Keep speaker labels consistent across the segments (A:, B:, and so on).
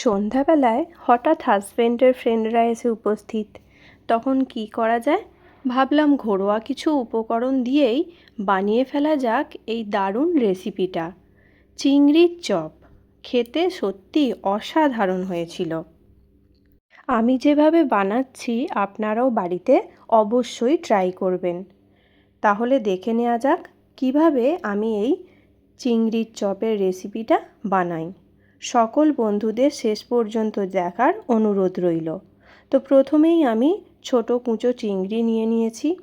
A: সন্ধ্যাবেলায় হঠাৎ হাজব্যান্ডের ফ্রেন্ডরা এসে উপস্থিত। তখন কি করা যায়? ভাবলাম ঘরোয়া কিছু উপকরণ দিয়েই বানিয়ে ফেলা যাক এই দারুণ রেসিপিটা চিংড়ির চপ। খেতে সত্যি অসাধারণ হয়েছিল। আমি যেভাবে বানাচ্ছি আপনারাও বাড়িতে অবশ্যই ট্রাই করবেন। তাহলে দেখে নেওয়া যাক কীভাবে আমি এই চিংড়ির চপের রেসিপিটা বানাই। সকল বন্ধুদের শেষ পর্যন্ত দেখার অনুরোধ রইল। তো প্রথমেই আমি ছোট কুঁচো চিংড়ি নিয়ে নিয়েছি।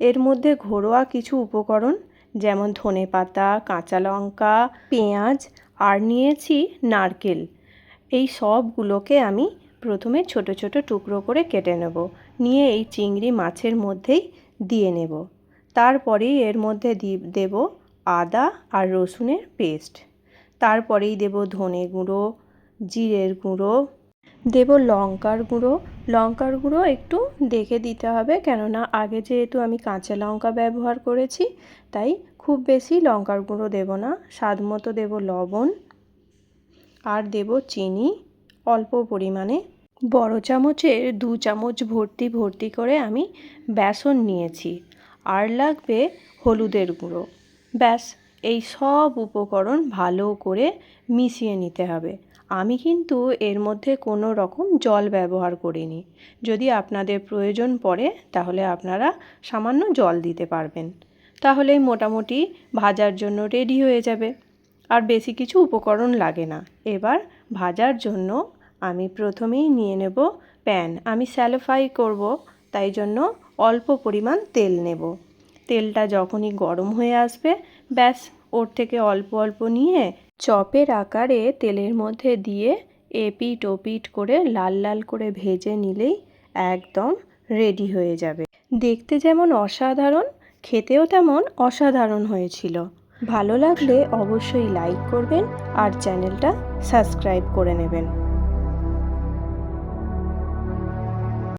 A: এর মধ্যে ঘরোয়া কিছু উপকরণ যেমন ধনে পাতা, কাঁচা লঙ্কা, পেঁয়াজ আর নিয়েছি নারকেল। এই সবগুলোকে আমি প্রথমে ছোট ছোট টুকরো করে কেটে নেব। নিয়ে এই চিংড়ি মাছের মধ্যেই দিয়ে নেব। তারপরেই এর মধ্যে দেব আদা আর রসুনের পেস্ট। তারপরেই দেব ধনে গুঁড়ো, জিরের গুঁড়ো, দেব লঙ্কার গুঁড়ো। লঙ্কার গুঁড়ো একটু দেখে দিতে হবে, কেননা আগে যেহেতু আমি কাঁচা লঙ্কা ব্যবহার করেছি, তাই খুব বেশি লঙ্কার গুঁড়ো দেব না। স্বাদ মতো দেব লবণ আর দেব চিনি অল্প পরিমাণে। বড় চামচের দু চামচ ভর্তি ভর্তি করে আমি বেসন নিয়েছি। আর লাগবে হলুদের গুঁড়ো। ব্যাস এই সব উপকরণ ভালো করে মিশিয়ে নিতে হবে। আমি কিন্তু এর মধ্যে কোনো রকম জল ব্যবহার করিনি। যদি আপনাদের প্রয়োজন পড়ে, তাহলে আপনারা সামান্য জল দিতে পারবেন। তাহলে মোটামুটি ভাজার জন্য রেডি হয়ে যাবে। আর বেশি কিছু উপকরণ লাগে না। এবার ভাজার জন্য আমি প্রথমেই নিয়ে নেব প্যান। আমি স্যালোফাই করব, তাই জন্য অল্প পরিমাণ তেল নেব। তেলটা যখনই গরম হয়ে আসবে, ব্যাস ওর থেকে অল্প অল্প নিয়ে চপের আকারে তেলের মধ্যে দিয়ে এপিট ওপিট করে লাল লাল করে ভেজে নিলেই একদম রেডি হয়ে যাবে। দেখতে যেমন অসাধারণ, খেতেও তেমন অসাধারণ হয়েছিল। ভালো লাগলে অবশ্যই লাইক করবেন আর চ্যানেলটা সাবস্ক্রাইব করে নেবেন।